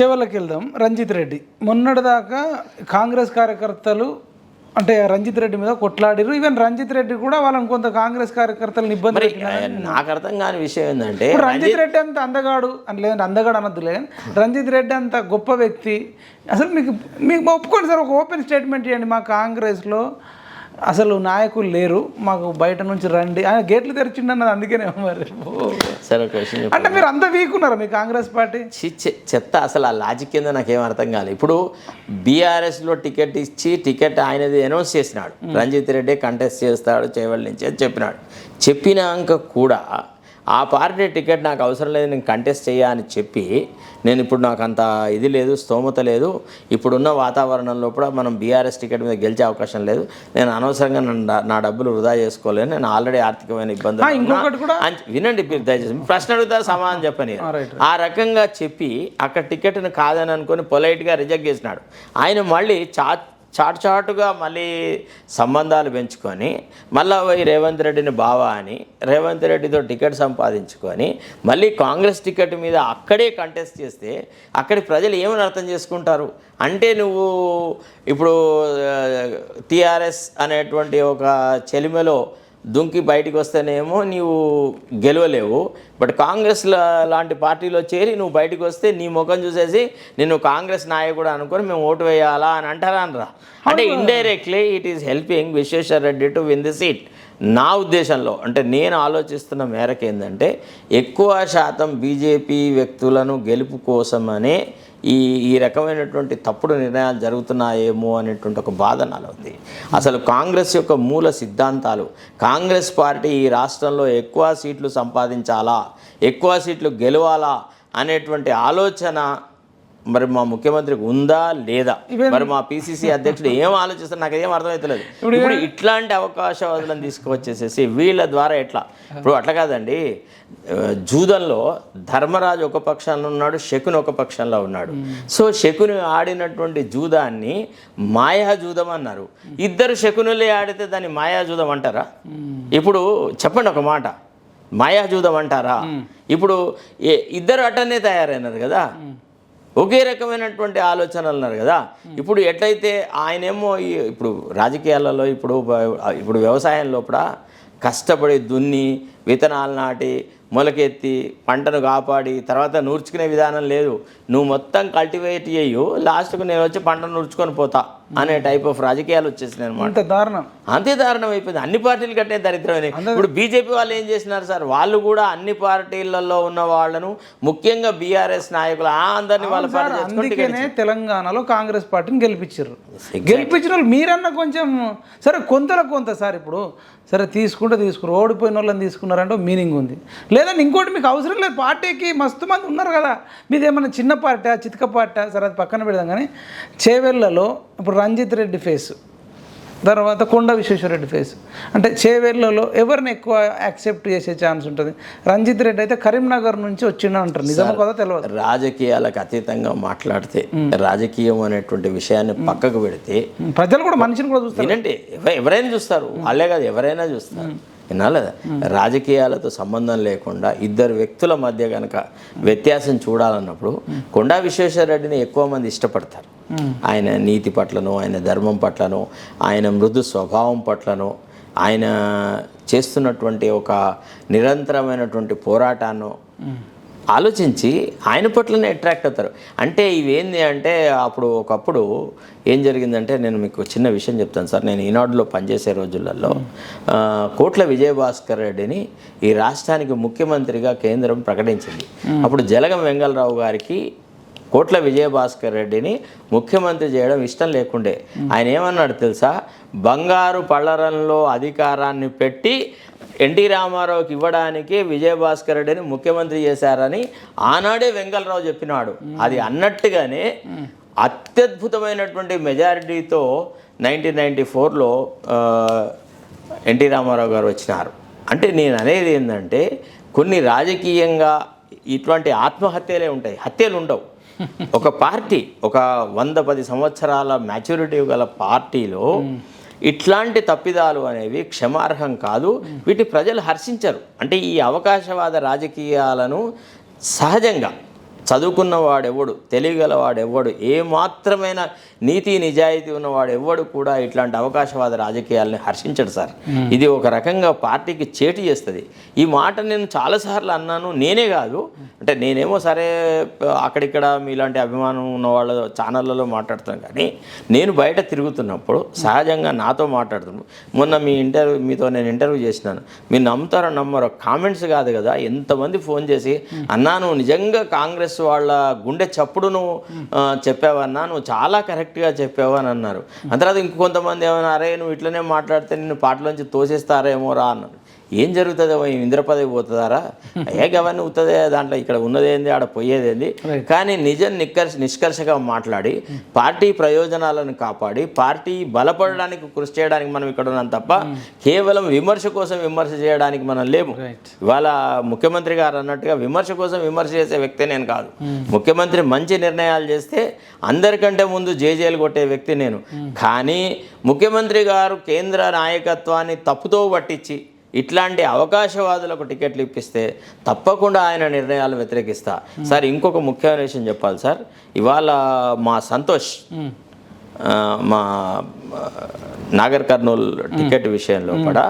చేవలకి వెళ్దాం. రంజిత్ రెడ్డి. మొన్నటిదాకా కాంగ్రెస్ కార్యకర్తలు అంటే రంజిత్ రెడ్డి మీద కొట్లాడిరు ఈవెన్ రంజిత్ రెడ్డి కూడా వాళ్ళని కొంత కాంగ్రెస్ కార్యకర్తలను ఇబ్బంది నాకు అర్థం కాని విషయం ఏంటంటే రంజిత్ రెడ్డి అంత అందగాడు అని లేదంటే అందగాడు అనొద్దులే కానీ రంజిత్ రెడ్డి అంత గొప్ప వ్యక్తి. అసలు మీకు మీకు ఒప్పుకోండి సార్ ఒక ఓపెన్ స్టేట్మెంట్ ఇవ్వండి మా కాంగ్రెస్లో. అసలు నాయకులు లేరు మాకు బయట నుంచి రండి. ఆయన గేట్లు తెరిచిండు అన్నది అందుకనే మరి. ఓ. సరే. అంటే మీరు అంత వీక్ ఉన్నారా మీ కాంగ్రెస్ పార్టీ? చి చె- చెత్త అసలు ఆ లాజిక్ కింద నాకేం అర్థం కాలేదు. ఇప్పుడు బీఆర్ఎస్లో టికెట్ ఇచ్చి టికెట్ ఆయనది అనౌన్స్ చేసినాడు. రంజిత్ రెడ్డి కంటెస్ట్ చేస్తాడు చేయవల్ నుంచి అని చెప్పినాడు. చెప్పినాక కూడా ఆ పార్టీ టికెట్ నాకు అవసరం లేదు నేను కంటెస్ట్ చేయ అని చెప్పి నేను ఇప్పుడు నాకు అంత ఇది లేదు స్తోమత లేదు. ఇప్పుడున్న వాతావరణంలో కూడా మనం బీఆర్ఎస్ టికెట్ మీద గెలిచే అవకాశం లేదు. నేను అనవసరంగా నా డబ్బులు వృధా చేసుకోలేను. నేను ఆల్రెడీ ఆర్థికమైన ఇబ్బందులు ఇంకొకటి. కూడా వినండి మీరు దయచేసి ప్రశ్న అడుగుతారు సమాధానం చెప్పని. ఆ రకంగా చెప్పి అక్కడ టికెట్ని కాదని అనుకొని పొలైట్గా రిజెక్ట్ చేసినాడు. ఆయన మళ్ళీ చా చాటుచాటుగా మళ్ళీ సంబంధాలు పెంచుకొని మళ్ళా పోయి రేవంత్ రెడ్డిని బావా అని రేవంత్ రెడ్డితో టికెట్ సంపాదించుకొని మళ్ళీ కాంగ్రెస్ టికెట్ మీద అక్కడే కంటెస్ట్ చేస్తే అక్కడి ప్రజలు ఏమని అర్థం చేసుకుంటారు? అంటే నువ్వు ఇప్పుడు టీఆర్ఎస్ అనేటువంటి ఒక చెలిమెలో దుంకి బయటికి వస్తేనేమో నీవు గెలవలేవు. బట్ కాంగ్రెస్ లాంటి పార్టీలో చేరి నువ్వు బయటికి వస్తే నీ ముఖం చూసేసి నేను కాంగ్రెస్ నాయకుడు అనుకొని మేము ఓటు వేయాలా అని అంటారా అనరా అంటే indirectly it is helping Vishweshwara Reddy to win the seat నా ఉద్దేశంలో అంటే నేను ఆలోచిస్తున్న మేరకు ఏంటంటే ఎక్కువ శాతం బీజేపీ వ్యక్తులను గెలుపు కోసమనే ఈ ఈ రకమైనటువంటి తప్పుడు నిర్ణయాలు జరుగుతున్నాయేమో అనేటువంటి ఒక బాధ నాలో ఉంది. అసలు కాంగ్రెస్ యొక్క మూల సిద్ధాంతాలు కాంగ్రెస్ పార్టీ ఈ రాష్ట్రంలో ఎక్కువ సీట్లు సంపాదించాలా ఎక్కువ సీట్లు గెలవాలా అనేటువంటి ఆలోచన మరి మా ముఖ్యమంత్రికి ఉందా లేదా? మరి మా పిసిసి అధ్యక్షుడు ఏం ఆలోచిస్తారు? నాకు ఏం అర్థమవుతలేదు ఇప్పుడు ఇట్లాంటి అవకాశాలను తీసుకువచ్చేసేసి వీళ్ళ ద్వారా ఎట్లా? ఇప్పుడు అట్లా కాదండి. జూదంలో ధర్మరాజు ఒక పక్షంలో ఉన్నాడు శకుని ఒక పక్షంలో ఉన్నాడు. సో శకుని ఆడినటువంటి జూదాన్ని మాయా జూదం అన్నారు. ఇద్దరు శకునులే ఆడితే దాన్ని మాయా జూదం అంటారా? ఇప్పుడు చెప్పండి ఒక మాట. మాయాజూదం అంటారా? ఇప్పుడు ఏ- ఇద్దరు అటనే తయారైనారు కదా? ఒకే రకమైనటువంటి ఆలోచనలు ఉన్నారు కదా. ఇప్పుడు ఎట్లయితే ఆయనేమో ఇప్పుడు రాజకీయాలలో ఇప్పుడు ఇప్పుడు వ్యవసాయం లోపల కష్టపడి దున్ని విత్తనాలు నాటి మొలకెత్తి పంటను కాపాడి తర్వాత నూర్చుకునే విధానం లేదు. నువ్వు మొత్తం కల్టివేట్ చేయు. లాస్ట్కు నేను వచ్చి పంటను నూర్చుకొని పోతా అనే టైప్ ఆఫ్ రాజకీయాలు వచ్చేసినాయి అనమాట అంత దారుణం. అంతే దారుణం అయిపోయింది. అన్ని పార్టీలు కట్టే దరిద్రమే. ఇప్పుడు బీజేపీ వాళ్ళు ఏం చేసినారు సార్? వాళ్ళు కూడా అన్ని పార్టీలలో ఉన్న వాళ్ళను ముఖ్యంగా బీఆర్ఎస్ నాయకులు ఆ అందరినీ వాళ్ళ అందుకనే తెలంగాణలో కాంగ్రెస్ పార్టీని గెలిపించారు. గెలిపించిన వాళ్ళు మీరన్నా కొంచెం సరే కొంతలో కొంత సార్ ఇప్పుడు సరే తీసుకుంటే తీసుకున్నారు ఓడిపోయిన వాళ్ళని తీసుకున్నారంటే మీనింగ్ ఉంది. లేదంటే ఇంకోటి మీకు అవసరం లేదు. పార్టీకి మస్తు మంది ఉన్నారు కదా. మీది ఏమన్నా చిన్న పార్టీ చితక పార్టీ సరే అది పక్కన పెడదాం కానీ చేవెళ్ళలో ఇప్పుడు రంజిత్ రెడ్డి ఫేస్ తర్వాత కొండ విశ్వేశ్వరరెడ్డి ఫేస్ అంటే చేవెళ్ళలో ఎవరిని ఎక్కువ యాక్సెప్ట్ చేసే ఛాన్స్ ఉంటుంది? రంజిత్ రెడ్డి అయితే కరీంనగర్ నుంచి వచ్చిండ అంటారు. నిజమో కదా తెలియదు రాజకీయాలకు అతీతంగా మాట్లాడితే రాజకీయం అనేటువంటి విషయాన్ని పక్కకు పెడితే ప్రజలు కూడా మనిషిని కూడా చూస్తారు. ఎవ- ఎవరైనా చూస్తారు. వాళ్ళే కాదు ఎవరైనా చూస్తారు. వినాలి రాజకీయాలతో సంబంధం లేకుండా ఇద్దరు వ్యక్తుల మధ్య కనుక వ్యత్యాసం చూడాలన్నప్పుడు కొండా విశ్వేశ్వరరెడ్డిని ఎక్కువ మంది ఇష్టపడతారు. ఆయన నీతి పట్లను ఆయన ధర్మం పట్లను ఆయన మృదు స్వభావం పట్లను ఆయన చేస్తున్నటువంటి ఒక నిరంతరమైనటువంటి పోరాటాన్ని ఆలోచించి ఆయన పట్లనే అట్రాక్ట్ అవుతారు. అంటే ఇవేంది అంటే అప్పుడు ఒకప్పుడు ఏం జరిగిందంటే నేను మీకు చిన్న విషయం చెప్తాను సార్. నేను ఈనాడులో పనిచేసే రోజులలో కోట్ల విజయభాస్కర్ రెడ్డిని ఈ రాష్ట్రానికి ముఖ్యమంత్రిగా కేంద్రం ప్రకటించింది. అప్పుడు జలగం వెంగళరావు గారికి కోట్ల విజయభాస్కర్ రెడ్డిని ముఖ్యమంత్రి చేయడం ఇష్టం లేకుండే. ఆయన ఏమన్నాడు తెలుసా? బంగారు పళ్ళరంలో అధికారాన్ని పెట్టి ఎన్టీ రామారావుకి ఇవ్వడానికి విజయభాస్కర్ రెడ్డిని ముఖ్యమంత్రి చేశారని ఆనాడే వెంగళరావు చెప్పినాడు. అది అన్నట్టుగానే అత్యద్భుతమైనటువంటి మెజారిటీతో నైన్టీన్ నైంటీ ఫోర్లో ఎన్టీ రామారావు గారు వచ్చినారు. అంటే నేను అనేది ఏంటంటే కొన్ని రాజకీయంగా ఇటువంటి ఆత్మహత్యలే ఉంటాయి. హత్యలు ఉండవు. ఒక పార్టీ ఒక వంద పది సంవత్సరాల మ్యాచ్యూరిటీ గల పార్టీలో ఇట్లాంటి తప్పిదాలు అనేవి క్షమార్హం కాదు. వీటి ప్రజలు హర్షించరు. అంటే ఈ అవకాశవాద రాజకీయాలను సహజంగా చదువుకున్న వాడెవడు తెలియగల ఏ మాత్రమైన నీతి నిజాయితీ ఉన్నవాడు ఎవ్వడు కూడా ఇట్లాంటి అవకాశవాద రాజకీయాలని హర్షించడు సార్. ఇది ఒక రకంగా పార్టీకి చేటు చేస్తుంది. ఈ మాట నేను చాలాసార్లు అన్నాను నేనే కాదు. అంటే నేనేమో సరే అక్కడిక్కడ మీలాంటి అభిమానం ఉన్న వాళ్ళ ఛానళ్ళలో మాట్లాడుతాను కానీ నేను బయట తిరుగుతున్నప్పుడు సహజంగా నాతో మాట్లాడుతున్నాను మొన్న మీ ఇంటర్వ్యూ మీతో నేను ఇంటర్వ్యూ చేసినాను. మీరు నమ్ముతారో నమ్మరో కామెంట్స్ కాదు కదా ఎంతమంది ఫోన్ చేసి అన్నా నువ్వు నిజంగా కాంగ్రెస్ వాళ్ళ గుండె చప్పుడు నువ్వు చెప్పావన్నా నువ్వు చాలా కరెక్ట్గా చెప్పావు అని అన్నారు. ఆ తర్వాత ఇంకొంతమంది ఏమన్నా అరే నువ్వు ఇట్లనే మాట్లాడితే నిన్ను పాటలోంచి తోసేస్తారేమో రా అన్నారు. ఏం జరుగుతుందో? ఇంద్ర పదవి పోతుందారా? ఏ గవర్ని అవుతుంది దాంట్లో ఇక్కడ ఉన్నదేంది ఆడ పోయేదేంది? కానీ నిజం నిక్కర్ష నిష్కర్షగా మాట్లాడి పార్టీ ప్రయోజనాలను కాపాడి పార్టీ బలపడడానికి కృషి చేయడానికి మనం ఇక్కడ ఉన్నాం తప్ప కేవలం విమర్శ కోసం విమర్శ చేయడానికి మనం లేము. ఇవాళ ముఖ్యమంత్రి గారు అన్నట్టుగా విమర్శ కోసం విమర్శ చేసే వ్యక్తి నేను కాదు. ముఖ్యమంత్రి మంచి నిర్ణయాలు చేస్తే అందరికంటే ముందు జేజేలు కొట్టే వ్యక్తి నేను. కానీ ముఖ్యమంత్రి గారు కేంద్ర నాయకత్వాన్ని తప్పుతో పట్టించి ఇట్లాంటి అవకాశవాదులకు టికెట్లు ఇప్పిస్తే తప్పకుండా ఆయన నిర్ణయాలు వ్యతిరేకిస్తా. సార్ ఇంకొక ముఖ్యమైన విషయం చెప్పాలి సార్. ఇవాళ మా సంతోష్ మా నాగర్ కర్నూల్ టికెట్ విషయంలో కూడా